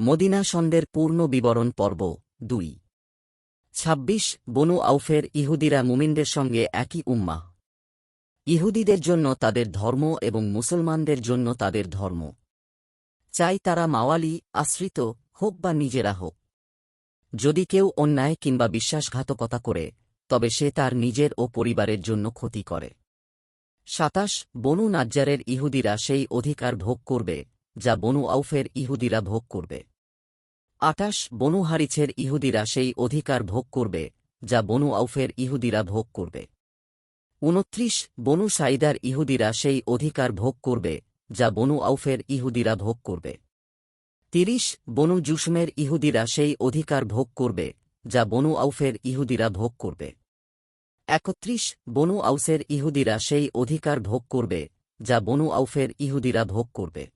Medina সন্দের পূর্ণ বিবরণ পর্ব দুই। ছাব্বিশ, বনু আউফের ইহুদিরা মুমিনদের সঙ্গে একই উম্মা ইহুদিদের জন্য তাদের ধর্ম এবং মুসলমানদের জন্য তাদের ধর্ম। চাই তারা মাওয়ালি, আশ্রিত হোক বা নিজেরা হোক। যদি কেউ অন্যায় কিংবা বিশ্বাসঘাতকতা করে, তবে সে তার নিজের ও পরিবারের জন্য ক্ষতি করে। সাতাশ, বনু নাজ্জারের ইহুদিরা সেই অধিকার ভোগ করবে যা বনু আউফের ইহুদিরা ভোগ করবে। আটাশ বনু হারিছের ইহুদিরা সেই অধিকার ভোগ করবে, যা বনু আউফের ইহুদিরা ভোগ করবে। উনত্রিশ বনু সাইদার ইহুদিরা সেই অধিকার ভোগ করবে, যা বনু আউফের ইহুদিরা ভোগ করবে। তিরিশ বনু জুসমের ইহুদিরা সেই অধিকার ভোগ করবে, যা বনু আউফের ইহুদিরা ভোগ করবে। একত্রিশ বনু আউসের ইহুদিরা সেই অধিকার ভোগ করবে, যা বনু আউফের ইহুদিরা ভোগ করবে।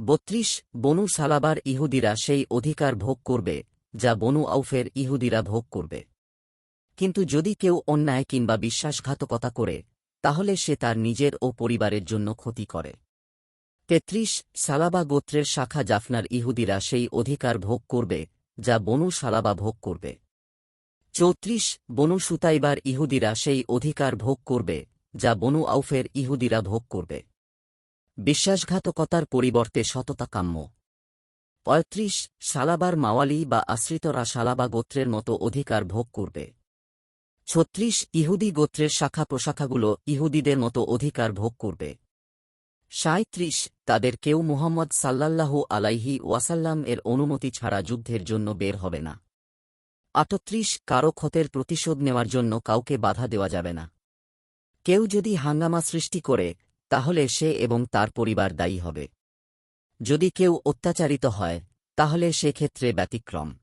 বত্রিশ, বনু সালাবার ইহুদিরা সেই অধিকার ভোগ করবে, যা বনু আউফের ইহুদিরা ভোগ করবে। কিন্তু যদি কেউ অন্যায় কিংবা বিশ্বাসঘাতকতা করে, তাহলে সে তার নিজের ও পরিবারের জন্য ক্ষতি করে। তেত্রিশ, সালাবা গোত্রের শাখা জাফনার ইহুদিরা সেই অধিকার ভোগ করবে, যা বনু সালাবা ভোগ করবে। চৌত্রিশ, বনু সুতাইবার ইহুদিরা সেই অধিকার ভোগ করবে, যা বনু আউফের ইহুদিরা ভোগ করবে। বিশ্বাসঘাতকতার পরিবর্তে সততা কাম্য। পঁয়ত্রিশ সালাবার মাওয়ালি বা আশ্রিতরা সালাবা গোত্রের মতো অধিকার ভোগ করবে। ছত্রিশ, ইহুদি গোত্রের শাখা প্রশাখাগুলো ইহুদিদের মতো অধিকার ভোগ করবে। সাঁত্রিশ তাদের কেউ মুহাম্মদ সাল্লাল্লাহু আলাইহি ওয়াসাল্লাম এর অনুমতি ছাড়া যুদ্ধের জন্য বের হবে না। আটত্রিশ, কারও ক্ষতের প্রতিশোধ নেওয়ার জন্য কাউকে বাধা দেওয়া যাবে না। কেউ যদি হাঙ্গামা সৃষ্টি করে তাহলে সে এবং তার পরিবার দায়ী হবে। যদি কেউ অত্যাচারিত হয়, তাহলে সেক্ষেত্রে ব্যতিক্রম।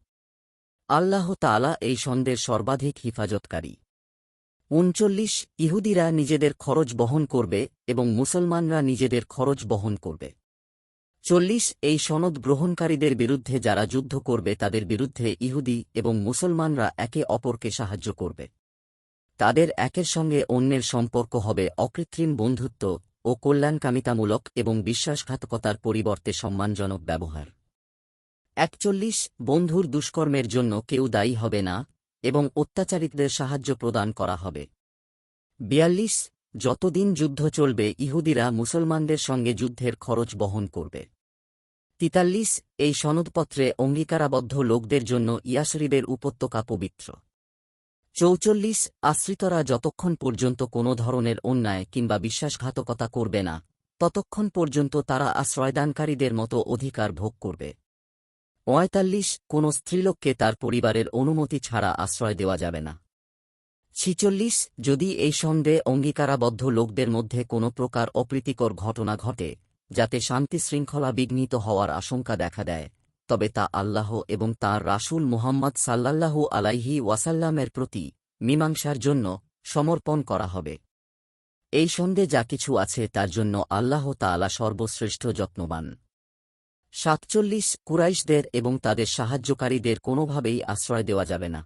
আল্লাহ তালা এই সন্দের সর্বাধিক হিফাজতকারী। উনচল্লিশ, ইহুদিরা নিজেদের খরচ বহন করবে এবং মুসলমানরা নিজেদের খরচ বহন করবে। চল্লিশ, এই সনদ গ্রহণকারীদের বিরুদ্ধে যারা যুদ্ধ করবে, তাদের বিরুদ্ধে ইহুদি এবং মুসলমানরা একে অপরকে সাহায্য করবে। তাদের একের সঙ্গে অন্যের সম্পর্ক হবে অকৃত্রিম বন্ধুত্ব ও কল্যাণকামিতামূলক এবং বিশ্বাসঘাতকতার পরিবর্তে সম্মানজনক ব্যবহার। একচল্লিশ, বন্ধুর দুষ্কর্মের জন্য কেউ দায়ী হবে না এবং অত্যাচারিতদের সাহায্য প্রদান করা হবে। বিয়াল্লিশ, যতদিন যুদ্ধ চলবে, ইহুদিরা মুসলমানদের সঙ্গে যুদ্ধের খরচ বহন করবে। তিতাল্লিশ, এই সনদপত্রে অঙ্গীকারাবদ্ধ লোকদের জন্য ইয়াশরিবের উপত্যকা পবিত্র। চৌচল্লিশ আশ্রিতরা যতক্ষণ পর্যন্ত কোনো ধরনের অন্যায় কিংবা বিশ্বাসঘাতকতা করবে না, ততক্ষণ পর্যন্ত তারা আশ্রয়দানকারীদের মতো অধিকার ভোগ করবে। পঁয়তাল্লিশ, কোনো স্ত্রীলোককে তার পরিবারের অনুমতি ছাড়া আশ্রয় দেওয়া যাবে না। ছিচল্লিশ, যদি এই সন্দেহে অঙ্গীকারাবদ্ধ লোকদের মধ্যে কোনো প্রকার অপ্রীতিকর ঘটনা ঘটে, যাতে শান্তি শৃঙ্খলা বিঘ্নিত হওয়ার আশঙ্কা দেখা দেয় তবে তা আল্লাহ এবং তাঁর রাসূল মুহাম্মদ সাল্লাল্লাহু আলাইহি ওয়াসাল্লামের প্রতি মীমাংসার জন্য সমর্পণ করা হবে। এই সন্ধে যা কিছু আছে তার জন্য আল্লাহ তাআলা সর্বশ্রেষ্ঠ যত্নবান। সাতচল্লিশ কুরাইশদের এবং তাদের সাহায্যকারীদের কোনোভাবেই আশ্রয় দেওয়া যাবে না।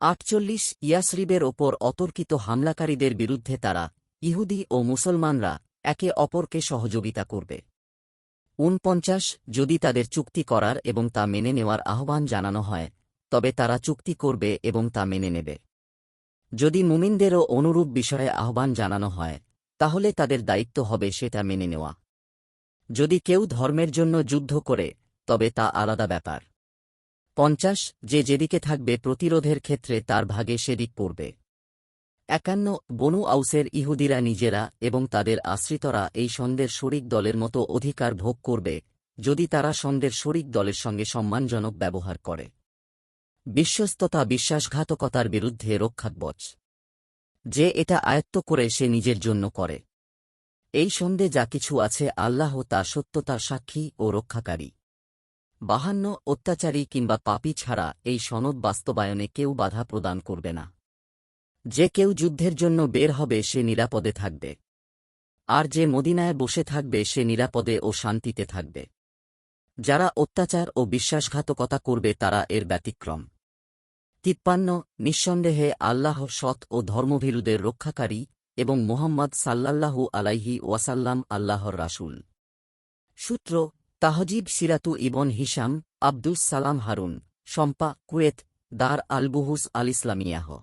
আটচল্লিশ ইয়াসরিবের ওপর অতর্কিত হামলাকারীদের বিরুদ্ধে তারা ইহুদি ও মুসলমানরা একে অপরকে সহযোগিতা করবে। ঊনপঞ্চাশ যদি তাদের চুক্তি করার এবং তা মেনে নেওয়ার আহ্বান জানানো হয়, তবে তারা চুক্তি করবে এবং তা মেনে নেবে। যদি মুমিনদেরও অনুরূপ বিষয়ে আহ্বান জানানো হয়, তাহলে তাদের দায়িত্ব হবে সেটা মেনে নেওয়া। যদি কেউ ধর্মের জন্য যুদ্ধ করে, তবে তা আলাদা ব্যাপার। পঞ্চাশ যে যেদিকে থাকবে প্রতিরোধের ক্ষেত্রে তার ভাগে সেদিক পড়বে। একান্ন বনু আউসের ইহুদিরা নিজেরা এবং তাদের আশ্রিতরা এই সন্দের শরিক দলের মতো অধিকার ভোগ করবে, যদি তারা সন্দের শরিক দলের সঙ্গে সম্মানজনক ব্যবহার করে। বিশ্বস্ততা বিশ্বাসঘাতকতার বিরুদ্ধে রক্ষাকবচ। যে এটা আয়ত্ত করে সে নিজের জন্য করে। এই সন্ধে যা কিছু আছে আল্লাহ তা সত্যতার সাক্ষী ও রক্ষাকারী। বাহান্ন অত্যাচারী কিংবা পাপী ছাড়া এই সনদ বাস্তবায়নে কেউ বাধা প্রদান করবে না। যে কেউ যুদ্ধের জন্য বের হবে সে নিরাপদে থাকবে। আর যে মদিনায় বসে থাকবে সে নিরাপদে ও শান্তিতে থাকবে। যারা অত্যাচার ও বিশ্বাসঘাতকতা করবে তারা এর ব্যতিক্রম। তিপ্পান্ন, নিঃসন্দেহে আল্লাহ সৎ ও ধর্মভীরুদের রক্ষাকারী এবং মোহাম্মদ সাল্লাল্লাহু আলাইহি ওয়াসাল্লাম আল্লাহর রাসূল। সূত্র, তাহজিব সিরাতু ইবন হিসাম আব্দুস সালাম হারুন, শম্পা, কুয়েত, দার আলবুহুস আল ইসলামিয়াহ